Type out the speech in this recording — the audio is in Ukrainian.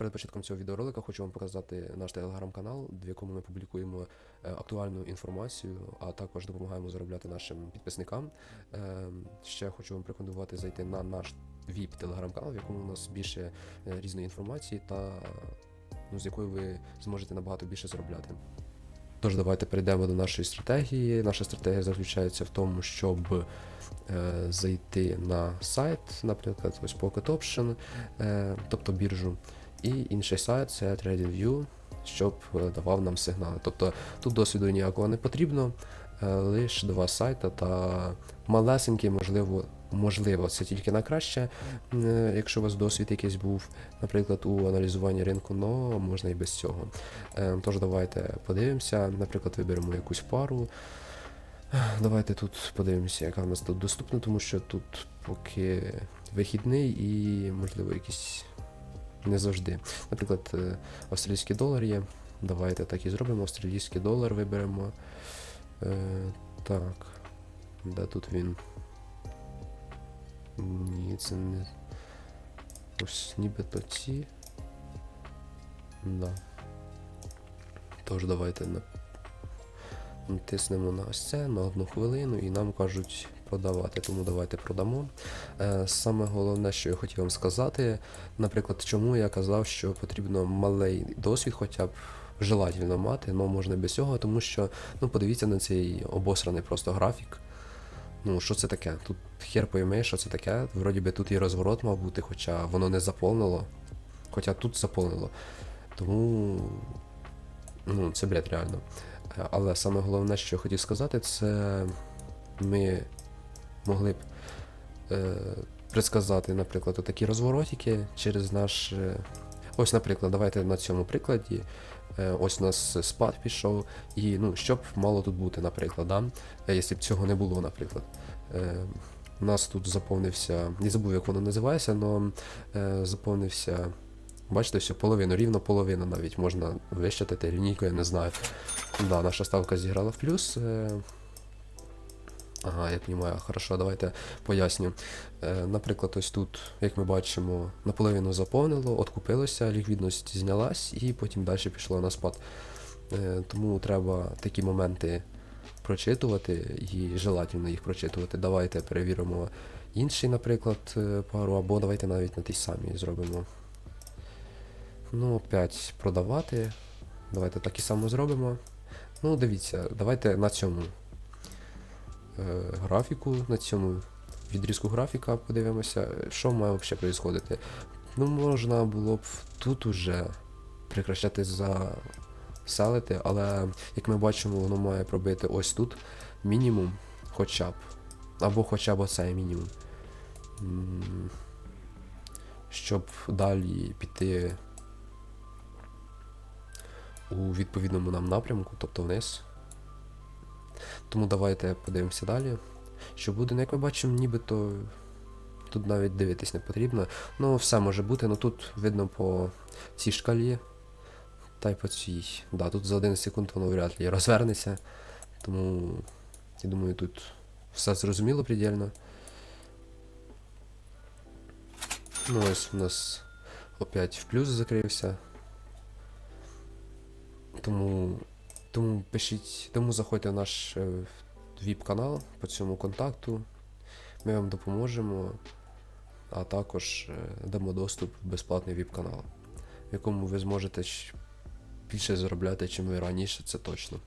Перед початком цього відеоролика хочу вам показати наш телеграм-канал, в якому ми публікуємо е, актуальну інформацію, а також допомагаємо заробляти нашим підписникам. Е, Ще хочу вам порекомендувати зайти на наш VIP телеграм-канал, в якому у нас більше е, різної інформації та ну, з якою ви зможете набагато більше заробляти. Тож давайте перейдемо до нашої стратегії. Наша стратегія заключається в тому, щоб е, зайти на сайт, наприклад, ось Pocket Option, е, тобто біржу, і інший сайт це TradingView, щоб е, давав нам сигнали. Тобто тут досвіду ніякого не потрібно, е, лише два сайти та малесенький, можливо, можливо, це тільки на краще, е, якщо у вас досвід якийсь був, наприклад, у аналізуванні ринку, но можна і без цього. Тож давайте подивимося, наприклад, виберемо якусь пару. Давайте тут подивимося, яка в нас тут доступна, тому що тут поки вихідний і, можливо, якісь не завжди. Наприклад, е, австралійський долар є. Давайте так і зробимо. Австралійський долар виберемо. Е, так. Де тут він? Ні, це не. Ось нібито ці. Да. Тож давайте на... натиснемо на ось це на одну хвилину і нам кажуть продавати, тому давайте продамо. Е, саме головне, що я хотів вам сказати, наприклад, чому я казав, що потрібно малий досвід, хоча б желательно мати, але можна без цього, тому що ну подивіться на цей обосраний просто графік. Ну, що це таке? Тут хер пойми, що це таке. Вроді би тут і розворот мав бути, хоча воно не заповнило. Хоча тут заповнило. Тому ну, це бред реально. Е, Але саме головне, що я хотів сказати, це ми могли б е, предсказати, наприклад, такі розворотики через наш. е, Ось, наприклад, давайте на цьому прикладі. Е, Ось у нас спад пішов, і ну, що б мало тут бути, наприклад, да? Е, якщо б цього не було, наприклад. Е, У нас тут заповнився, не забув, як воно називається, але е, заповнився. Бачите, все, половину, рівно половину навіть можна вищатити лінійку, я не знаю. Да, наша ставка зіграла в плюс. Е, Ага, я розумію, хорошо, давайте поясню. Е, наприклад, ось тут, як ми бачимо, наполовину заповнило, откупилося, ліквідність знялась і потім далі пішло на спад. Е, тому треба такі моменти прочитувати і желательно їх прочитувати. Давайте перевіримо інший, наприклад, е, пару, або давайте навіть на тій самій зробимо. Ну, опять продавати. Давайте так і само зробимо. Ну, дивіться, давайте на цьому графіку, на цьому відрізку графіка подивимося, що має взагалі відбуватися. Ну, можна було б тут уже прекращати заселити, але як ми бачимо, воно має пробити ось тут мінімум хоча б. Або хоча б оцей мінімум. Щоб далі піти у відповідному нам напрямку, тобто вниз. Тому давайте подивимося далі. Що буде, ну як ми бачимо, нібито тут навіть дивитись не потрібно. Ну, все може бути, ну тут видно по цій шкалі. Та й по цій. Да, тут за 11 секунд воно вряд ли розвернеться. Тому я думаю, тут все зрозуміло предельно. Ну ось у нас опять в плюс закрився. Тому, тому пишіть, тому заходьте в наш е, віп-канал по цьому контакту. Ми вам допоможемо, а також е, дамо доступ в безплатний віп-канал, в якому ви зможете більше заробляти, чим ви раніше, це точно.